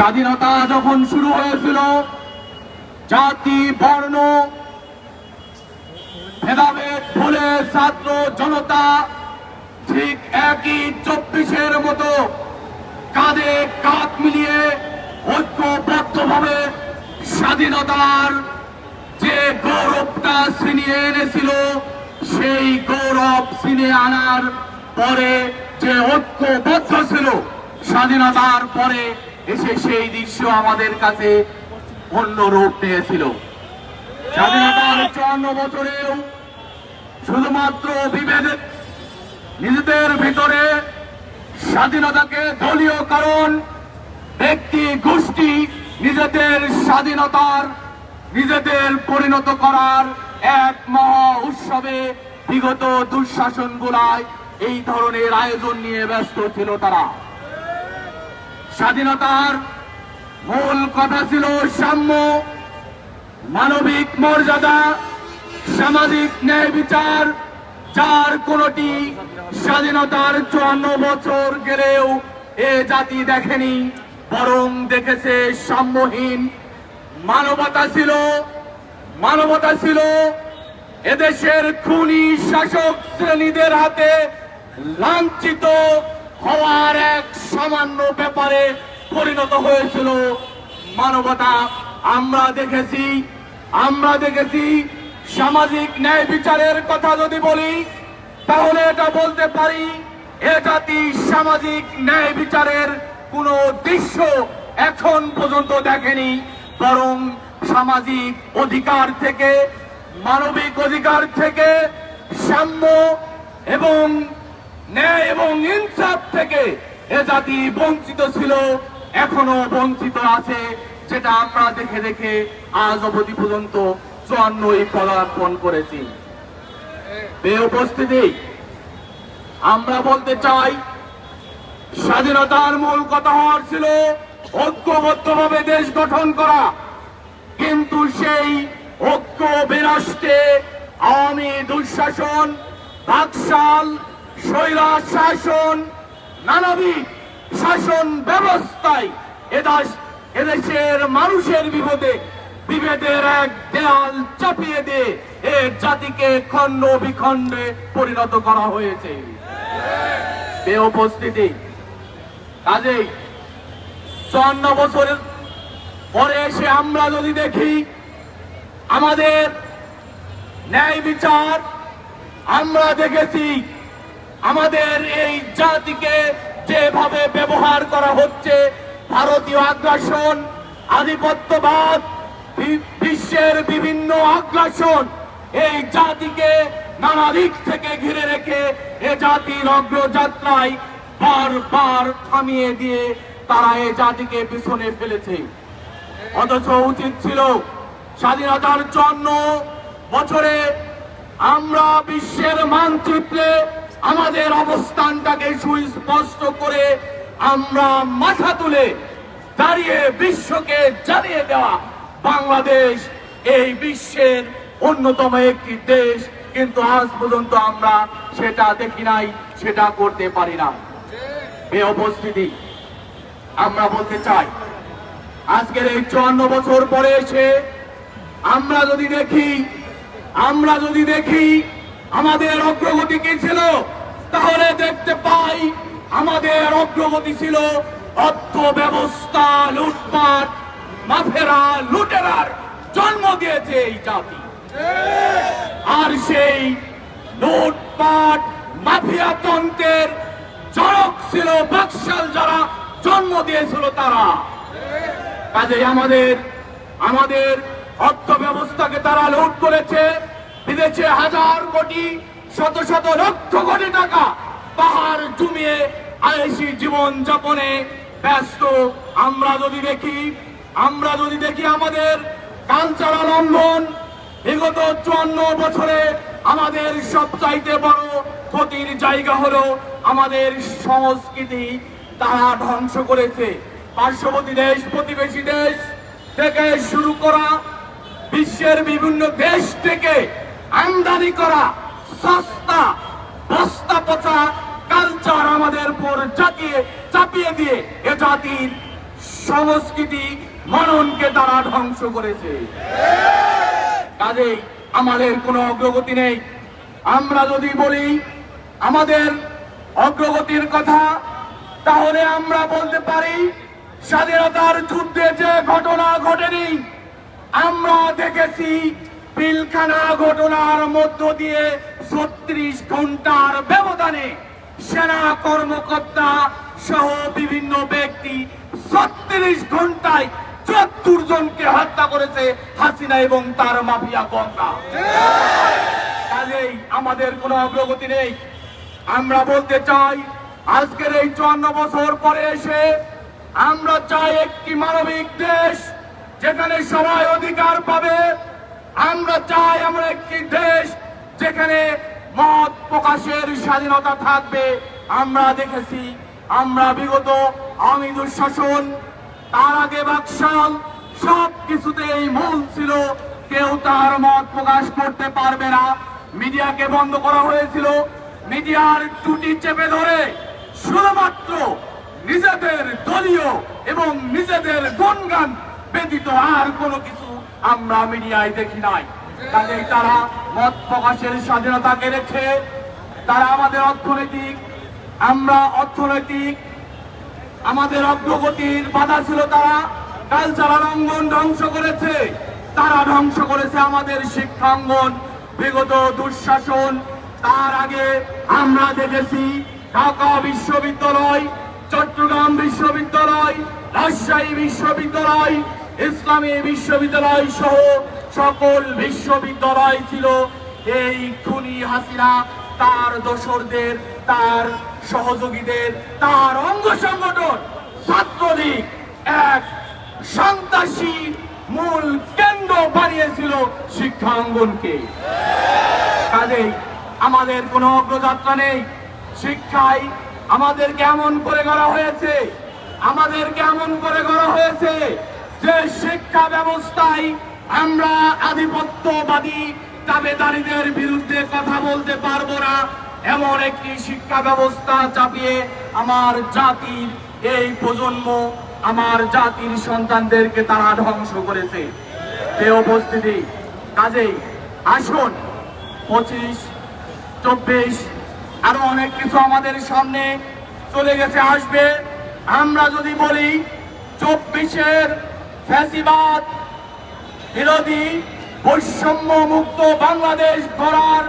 স্বাধীনতা যখন শুরু হয়েছিল, জাতি, বর্ণ, ভেদাভেদ, ভুলে ছাত্র জনতা ঠিক একই চব্বিশের মতো কাঁধে কাঁধ মিলিয়ে ঐক্যবদ্ধভাবে স্বাধীনতার যে গৌরবটা ছিনিয়ে এনেছিল, সেই গৌরব ছিনিয়ে আনার পরে যে ঐক্যবদ্ধ ছিল, স্বাধীনতার পরে এসে সেই দৃশ্য আমাদের কাছে অন্য রূপ নিয়েছিল। শুধুমাত্র নিজেদের ভিতরে স্বাধীনতাকে দলীয় কারণ, ব্যক্তি গোষ্ঠী নিজেদের স্বাধীনতার, নিজেদের পরিণত করার এক মহা উৎসবে বিগত দুঃশাসন গুলায় এই ধরনের আয়োজন নিয়ে ব্যস্ত ছিল তারা। স্বাধীনতার মূল কথা ছিল সাম্য, মানবিক মর্যাদা, সামাজিক ন্যায় বিচার, যার কোনটি স্বাধীনতার চুয়ান্ন বছর গেলেও এ জাতি দেখেনি, বরং দেখেছে সাম্যহীন। মানবতা ছিল মানবতা ছিল এদেশের খুনি শাসক শ্রেণীদের হাতে লাঞ্ছিত হওয়ার এক সামান্য ব্যাপারে পরিণত হয়েছিল। মানবতা, আমরা দেখেছি আমরা দেখেছি, সামাজিক ন্যায় বিচারের কথা যদি বলি, তাহলে এটা বলতে পারি এ জাতি সামাজিক ন্যায় বিচারের কোনো দৃশ্য এখন পর্যন্ত দেখেনি, বরং সামাজিক অধিকার থেকে, মানবিক অধিকার থেকে সাম্য এবং ন্যায় এবং ইনসাফ থেকে এ জাতি বঞ্চিত ছিল, এখনও বঞ্চিত আছে, যেটা আমরা দেখে দেখে আজ অবধি পর্যন্ত চুয়ান্নই পদার্পণ করেছি। বে উপস্থিতি আমরা বলতে চাই, স্বাধীনতার মূল কথা হওয়ার ছিল ঐক্যবদ্ধভাবে দেশ গঠন করা। কিন্তু সেই ঐক্য বিরাষ্টে আওয়ামী দুঃশাসন বাকশাল স্বৈরা শাসন, নানাবিধ শাসন ব্যবস্থায় এদাস এদেশের মানুষের বিপদে, বিভেদের এক দেয়াল চাপিয়ে দিয়ে এ জাতিকে খণ্ড বিখণ্ডে পরিণত করা হয়েছে। এ উপস্থিতি কাজেই চুয়ান্ন বছরের পরে এসে আমরা যদি দেখি, আমাদের ন্যায় বিচার আমরা দেখেছি আমাদের এই জাতিকে যেভাবে ব্যবহার করা হচ্ছে, ভারতীয় আগ্রাসন, আধিপত্যবাদ বিশ্বের বিভিন্ন আগ্রাসন, এই জাতিকে নানা দিক থেকে ঘিরে রেখে এ জাতির অগ্রযাত্রায় বারবার থামিয়ে দিয়ে তারা এ জাতিকে পিছনে ফেলেছে। অথচ উচিত ছিল স্বাধীনতার জন্য বছরে আমরা বিশ্বের মানচিত্রে আমাদের অবস্থানটাকে সুস্পষ্ট করে আমরা মাথা তুলে দাঁড়িয়ে বিশ্বকে জানিয়ে দেওয়া বাংলাদেশ এই বিশ্বের অন্যতম একটি দেশ। কিন্তু আজ পর্যন্ত আমরা সেটা দেখি নাই, সেটা করতে পারি না। এ উপস্থিতি আমরা বলতে চাই, আজকের এই চুয়ান্ন বছর পরে এসে আমরা যদি দেখি, আমরা যদি দেখি আমাদের অগ্রগতি কি ছিল? তাহলে পাই আমাদের অগ্রগতি ছিল অর্থ ব্যবস্থা লুটপাট, মাফেরা, লুটেরার জন্ম দিয়েছে এই জাতি। আর সেই লুটপাট, মাফিয়া তন্ত্রের জনক ছিল বাকশাল যারা জন্ম দিয়েছিল তারা। কাজেই আমাদের আমাদের অর্থ ব্যবস্থাকে তারা লুট করেছে। বিদেশে হাজার কোটি, শত শত লক্ষ কোটি টাকা পাহাড় জমিয়ে আয়েসি জীবন যাপনে ব্যস্ত। আমরা যদি দেখি, আমরা যদি দেখি আমাদের কালচারাল লঙ্ঘন বিগত চুয়ান্ন বছরে আমাদের সবচাইতে বড় ক্ষতির জায়গা হলো আমাদের সংস্কৃতি। তারা ধ্বংস করেছে। পার্শ্ববর্তী দেশ, প্রতিবেশী দেশ থেকে শুরু করা, বিশ্বের বিভিন্ন দেশ থেকে আমদানি করা, সস্তা পচা কালচার আমাদের উপর চাপিয়ে চাপিয়ে দিয়ে এ জাতির সংস্কৃতি মননকে তারা ধ্বংস করেছে। কাজেই আমাদের কোনো অগ্রগতি নেই। আমরা যদি বলি আমাদের অগ্রগতির কথা, তাহলে আমরা বলতে পারি স্বাধীনতার যুদ্ধে যে ঘটনা ঘটেনি, আমরা দেখেছি পিলখানা ঘটনার মধ্য দিয়ে ছত্রিশ ঘণ্টার ব্যবধানে সেনা কর্মকর্তা সহ বিভিন্ন ব্যক্তি ছত্রিশ ঘন্টায় চুয়াত্তর জনকে হত্যা করেছে হাসিনা এবং তার মাফিয়া গঙ্গা কাজেই আমাদের কোনো অগ্রগতি নেই। আমরা বলতে চাই, আজকের এই চুয়ান্ন বছর পরে এসে আমরা চাই একটি মানবিক দেশ যেখানে সবাই অধিকার পাবে আমরা চাই এমন একটি দেশ যেখানে মত প্রকাশের স্বাধীনতা থাকবে। আমরা দেখেছি, আমরা বিগত আমি দুঃশাসন, তার আগে বাকশাল সব কিছুতেই মূল ছিল, কেউ তার মত প্রকাশ করতে পারবে না। মিডিয়াকে বন্ধ করা হয়েছিল। মিডিয়ার টুটি চেপে ধরে শুধুমাত্র নিজেদের দলীয় এবং নিজেদের গণগান ব্যতীত আর কোনো কিছু আমরা মিডিয়ায় দেখি নাই। কাজেই তারা মত প্রকাশের স্বাধীনতা কেড়েছে। তারা আমাদের অর্থনৈতিক, আমরা অর্থনৈতিক, আমাদের অগ্রগতির বাধা ছিল তারা কালচারাল অঙ্গন ধ্বংস করেছে। তারা ধ্বংস করেছে আমাদের শিক্ষাঙ্গন, বিগত দুঃশাসন। তার আগে আমরা দেখেছি ঢাকা বিশ্ববিদ্যালয়, চট্টগ্রাম বিশ্ববিদ্যালয়, রাজশাহী বিশ্ববিদ্যালয় ইসলামী বিশ্ববিদ্যালয় সহ সকল বিশ্ববিদ্যালয় ছিল। এই খুনি হাসিনা, তার দোসরদের, তার সহযোগীদের, তার অঙ্গ সংগঠন, ছাত্রলীগ এক সন্ত্রাসী মূল কেন্দ্র বানিয়েছিল শিক্ষাঙ্গনকে কাজেই আমাদের কোনো অগ্রযাত্রা নেই। শিক্ষায় আমাদের কেমন করে করা হয়েছে আমাদের কেমন করে করা হয়েছে যে শিক্ষা ব্যবস্থায় আমরা আধিপত্যবাদী দাবেদারীদের বিরুদ্ধে কথা বলতে পারব না। এমন একটি শিক্ষা ব্যবস্থা চাপিয়ে আমার জাতির এই প্রজন্ম, আমার জাতির সন্তানদেরকে তারা ধ্বংস করেছে। এ উপস্থিতি, কাজেই আসুন, পঁচিশ, চব্বিশ, আরও অনেক কিছু আমাদের সামনে চলে গেছে, আসবে। আমরা যদি বলি, চব্বিশের ফ্যাসিবাদ, বিরোধী বৈষম্য মুক্ত বাংলাদেশ গড়ার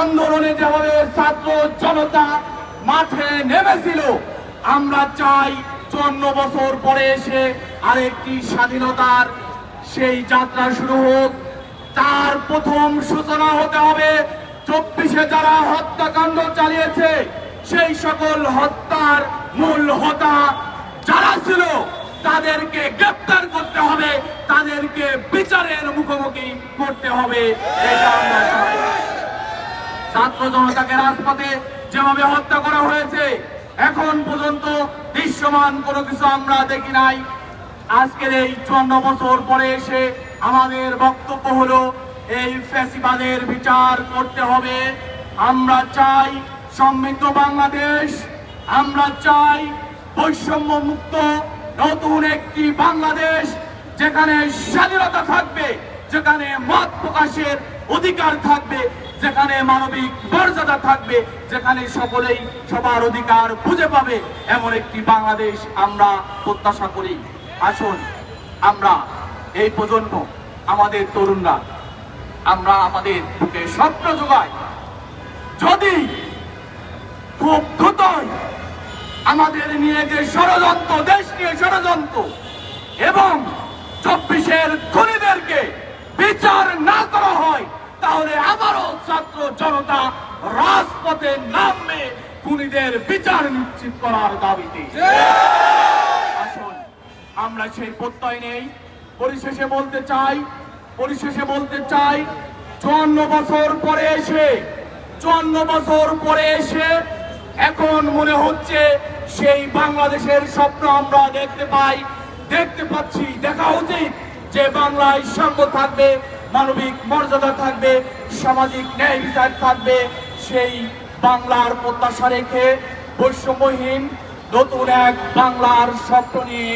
আন্দোলনে যেভাবে ছাত্র জনতা মাঠে নেমেছিল, আমরা চাই চুয়ান্ন বছর পরে এসে আরেকটি স্বাধীনতার সেই যাত্রা শুরু হোক। তার প্রথম সূচনা হতে হবে, চব্বিশে যারা হত্যাকাণ্ড চালিয়েছে, সেই সকল হত্যার মূল হতা যারা ছিল তাদেরকে গ্রেপ্তার করতে হবে, তাদেরকে বিচারের মুখোমুখি করতে হবে ছাত্র জনতাকে রাজপথে যেভাবে হত্যা করা হয়েছে, এখন পর্যন্ত দৃশ্যমান কোনো কিছু আমরা দেখি নাই। আজকের এই চুয়ান্ন বছর পরে এসে আমাদের বক্তব্য হলো, এই ফ্যাসিবাদের বিচার করতে হবে। আমরা চাই সমৃদ্ধ বাংলাদেশ, আমরা চাই বৈষম্য মুক্ত নতুন একটি বাংলাদেশ যেখানে স্বাধীনতা থাকবে, যেখানে মত প্রকাশের অধিকার থাকবে, যেখানে মানবিক মর্যাদা থাকবে, যেখানে সকলেই সবার অধিকার খুঁজে পাবে, এমন একটি বাংলাদেশ আমরা প্রত্যাশা করি। আসুন, আমরা এই প্রজন্ম, আমাদের তরুণরা, আমরা আমাদের বুকে স্বপ্ন যোগাই যদি খুব দ্রুতই আমাদের নিয়ে যে ষড়যন্ত্র, দেশ নিয়ে ষড়যন্ত্র এবং চব্বিশের খুনিদেরকে বিচার না করা হয়, তাহলে আবারও ছাত্র জনতা রাজপথে নামবে খুনিদের বিচার নিশ্চিত করার দাবিতে। আসুন, আমরা সেই প্রত্যয় নেই। পরিশেষে বলতে চাই, পরিশেষে বলতে চাই, চুয়ান্ন বছর পরে এসে, চুয়ান্ন বছর পরে এসে এখন মনে হচ্ছে সেই বাংলাদেশের স্বপ্ন আমরা দেখতে পাই, দেখতে পাচ্ছি, দেখা উচিত যে বাংলায় সঙ্গ থাকবে, মানবিক মর্যাদা থাকবে, সামাজিক ন্যায় বিচার থাকবে। সেই বাংলার প্রত্যাশা রেখে বৈষম্যহীন নতুন এক বাংলার স্বপ্ন নিয়ে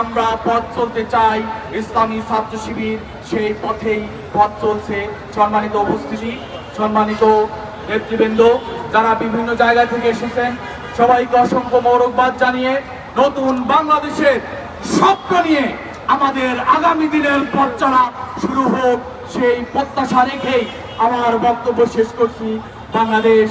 আমরা পথ চলতে চাই। ইসলামী ছাত্র শিবির সেই পথেই পথ চলছে। সম্মানিত উপস্থিতি, সম্মানিত নেতৃবৃন্দ, যারা বিভিন্ন জায়গা থেকে এসেছেন সবাইকে অসংখ্য মৌরকবাদ জানিয়ে নতুন বাংলাদেশের স্বপ্ন নিয়ে আমাদের আগামী দিনের পথ শুরু হোক, সেই প্রত্যাশা রেখেই আমার বক্তব্য শেষ করছি বাংলাদেশ।